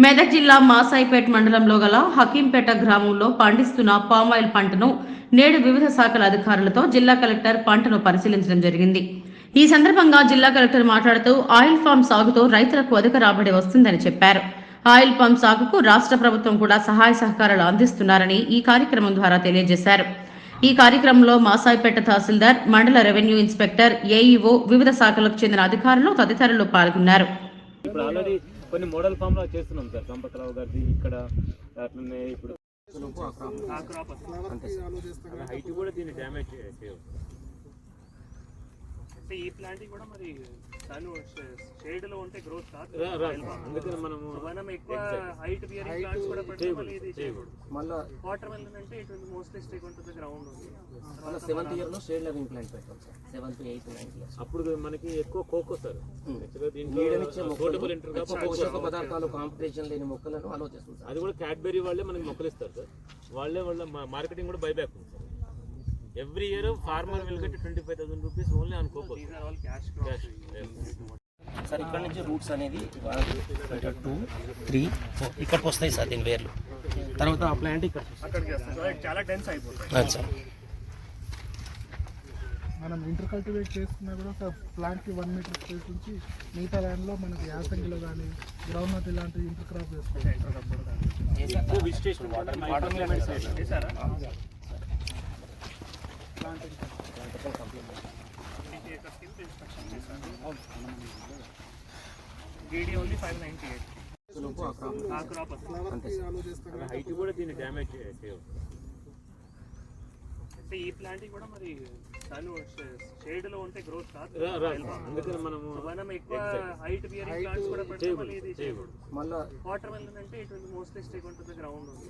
మెదక్ జిల్లా మాసాయిపేట్ మండలంలో గల హకీంపేట గ్రామంలో పండిస్తున్న పామాయిల్ పంటను నేడు వివిధ శాఖల అధికారులతో జిల్లా కలెక్టర్ పంటను పరిశీలించడం జరిగింది. ఈ సందర్భంగా జిల్లా కలెక్టర్ మాట్లాడుతూ ఆయిల్ ఫామ్ సాగుతో రైతులకు అధిక రాబడి వస్తుందని చెప్పారు. ఆయిల్ పామ్ సాగుకు రాష్ట్ర ప్రభుత్వం కూడా సహాయ సహకారాలు అందిస్తున్నారని ఈ కార్యక్రమం ద్వారా తెలియజేశారు. ఈ కార్యక్రమంలో మాసాయిపేట తహసీల్దార్ మండల రెవెన్యూ ఇన్స్పెక్టర్ ఏఈఓ వివిధ శాఖలకు చెందిన అధికారులు తదితరులు పాల్గొన్నారు. ఇప్పుడు ఆల్రెడీ కొన్ని మోడల్ ఫామ్లో చేస్తున్నాం సార్. సంపత్రావు గారిది ఇక్కడ అట్లనే ఇప్పుడు హైట్ కూడా దీన్ని డ్యామేజ్ అంటే ఈ ప్లాంట్ కూడా మరి షేడ్లో ఉంటే గ్రోత్ కాదు. అందుకని మనము మనం ఎక్కువ హైట్ బియరింగ్ ప్లాంట్స్ కూడా ఇది మళ్ళా వాటర్ మెలన్ అంటే ఇటు మోస్ట్లీ స్టేక్ ఉంటుంది గ్రౌండ్ ఉంది. మళ్ళీ సెవెంత్ ఇయర్లో షేడ్ లెవెల్ ప్లాంట్ పెట్టాం sir. Seventh eighth ninth years అప్పుడు మనకి ఎక్కువ కోకో సార్. పోషక పదార్థాలు కాంపిటీషన్ లేని మొక్కలను అలో చేస్తుంది సార్. అది కూడా క్యాడ్బెరీ వాళ్ళే మనకి మొక్కలు ఇస్తారు సార్. వాళ్ళే వాళ్ళ మార్కెటింగ్ కూడా బైబ్యాక్ ఉంది sir. Every year farmer will get twenty five thousand rupees sir ఇక్కడ నుంచి రూట్స్ అనేది టూ త్రీ ఫోర్ ఇక్కడికి వస్తాయి సార్ దీని వేర్లు. తర్వాత ఆ ప్లాంట్ ఇక్కడ చాలా డెన్స్ అయిపోతుంది సార్ మనం ఇంటర్ కల్టివేట్ చేసుకున్నా కూడా ఒక ప్లాంట్కి వన్ మీటర్ స్పేస్ నుంచి మిగతా ల్యాండ్లో మనకి యాసంగిలో కానీ గ్రౌండ్ నట్ ఇలాంటి ఇంటర్ క్రాప్ వేసుకోవాలి ఎక్కువ విజిటేషన్ వాటర్ చేశారా DD only five ninety eight ఆ క్రాప్ హైట్ కూడా దీన్ని డ్యామేజ్ చేయవు అంటే ఈ ప్లాంట్ కూడా మరి తను షేడ్లో ఉంటే గ్రోత్ కాదు. రా- రా- అందుకని మనము మనం ఎక్కువ హైట్ బియరింగ్ ప్లాంట్స్ కూడా పెట్టడం వల్ల ఇది చేయకూడదు. మళ్ళా వాటర్ మెలన్ అంటే ఇటు మోస్ట్లీ స్టేక్ ఉంటుంది గ్రౌండ్ ఉంది.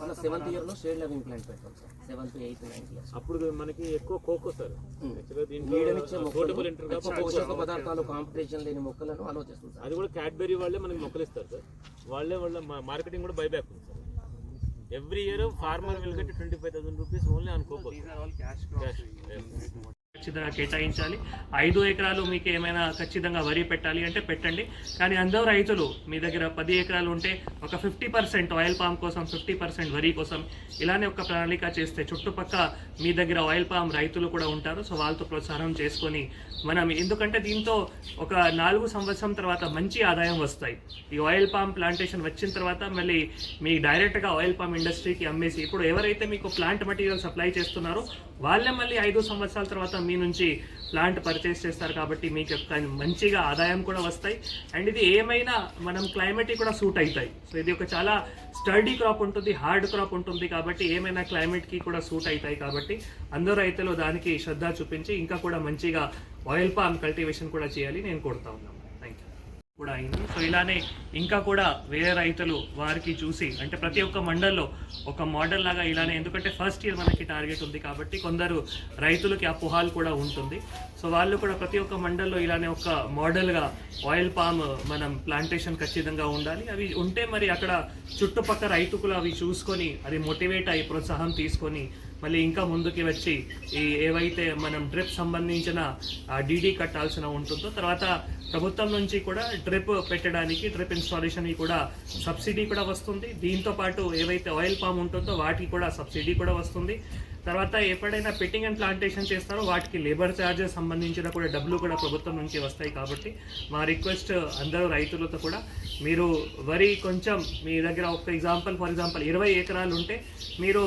మళ్ళీ సెవెంత్ ఇయర్లో షేడ్ లెవెల్ ప్లాంట్ పెట్టాం sir seventh eighth ninth years అప్పుడు మనకి ఎక్కువ కోకో సార్ ఇంటర్ ఎక్కువ పోషక పదార్థాలు కాంపిటీషన్ లేని మొక్కలను అలో చేస్తుంది సార్ అది కూడా క్యాడ్బెరీ వాళ్ళే మనకి మొక్కలు ఇస్తారు సార్ వాళ్ళే వాళ్ళ మార్కెటింగ్ కూడా బైబ్యాక్ ఉంది sir every year farmer will get twenty five thousand rupees only on all cash ఖచ్చితంగా కేటాయించాలి. ఐదు ఎకరాలు మీకు ఏమైనా ఖచ్చితంగా వరి పెట్టాలి అంటే పెట్టండి. కానీ అందరూ రైతులు మీ దగ్గర పది ఎకరాలు ఉంటే ఒక ఫిఫ్టీ పర్సెంట్ ఆయిల్ పామ్ కోసం ఫిఫ్టీ పర్సెంట్ వరి కోసం ఇలానే ఒక ప్రణాళిక చేస్తే చుట్టుపక్క మీ దగ్గర ఆయిల్ పామ్ రైతులు కూడా ఉంటారు. సో వాళ్ళతో ప్రోత్సాహం చేసుకొని మనం ఎందుకంటే దీంతో ఒక నాలుగు సంవత్సరం తర్వాత మంచి ఆదాయం వస్తాయి. ఈ ఆయిల్ పామ్ ప్లాంటేషన్ వచ్చిన తర్వాత మళ్ళీ మీ డైరెక్ట్గా ఆయిల్ పామ్ ఇండస్ట్రీకి అమ్మేసి ఇప్పుడు ఎవరైతే మీకు ప్లాంట్ మెటీరియల్ సప్లై చేస్తున్నారో వాళ్ళే మళ్ళీ ఐదు సంవత్సరాల తర్వాత మీ నుంచి ప్లాంట్ పర్చేస్ చేస్తారు కాబట్టి మీకు యొక్క మంచిగా ఆదాయం కూడా వస్తాయి. అండ్ ఇది ఏమైనా మనం క్లైమేట్ కూడా సూట్ అవుతాయి. సో ఇది ఒక చాలా స్టడీ క్రాప్ ఉంటుంది హార్డ్ క్రాప్ ఉంటుంది కాబట్టి ఏమైనా క్లైమేట్కి కూడా సూట్ అవుతాయి కాబట్టి అందరూ రైతులు దానికి శ్రద్ధ చూపించి ఇంకా కూడా మంచిగా ఆయిల్ పామ్ కల్టివేషన్ కూడా చేయాలి నేను కోరుతా ఉన్నాను. కూడా అయింది. సో ఇలానే ఇంకా కూడా వేరే రైతులు వారికి చూసి అంటే ప్రతి ఒక్క మండల్లో ఒక మోడల్ లాగా ఇలానే ఎందుకంటే ఫస్ట్ ఇయర్ మనకి టార్గెట్ ఉంది కాబట్టి కొందరు రైతులకి ఆ పుహాలు కూడా ఉంటుంది. సో వాళ్ళు కూడా ప్రతి ఒక్క మండల్లో ఇలానే ఒక మోడల్గా ఆయిల్ పామ్ మనం ప్లాంటేషన్ ఖచ్చితంగా ఉండాలి. అవి ఉంటే మరి అక్కడ చుట్టుపక్కల రైతుకులు అవి చూసుకొని అది మోటివేట్ అయ్యి ప్రోత్సాహం తీసుకొని మళ్ళీ ఇంకా ముందుకి వచ్చి ఈ ఏవైతే మనం డ్రిప్ సంబంధించిన డీడీ కట్టాల్సిన ఉంటుందో తర్వాత ప్రభుత్వం నుంచి కూడా డ్రిప్ పెట్టడానికి డ్రిప్ ఇన్స్టాలేషన్కి కూడా సబ్సిడీ కూడా వస్తుంది. దీంతో పాటు ఏవైతే ఆయిల్ పామ్ ఉంటుందో వాటికి కూడా సబ్సిడీ కూడా వస్తుంది. తర్వాత ఎప్పుడైనా పెట్టింగ్ అండ్ ప్లాంటేషన్ చేస్తారో వాటికి లేబర్ ఛార్జెస్ సంబంధించిన కూడా డబ్బులు కూడా ప్రభుత్వం నుంచి వస్తాయి కాబట్టి మా రిక్వెస్ట్ అందరూ రైతులతో కూడా మీరు వరి కొంచెం మీ దగ్గర ఒక ఎగ్జాంపుల్ ఫర్ ఎగ్జాంపుల్ ఇరవై ఎకరాలు ఉంటే మీరు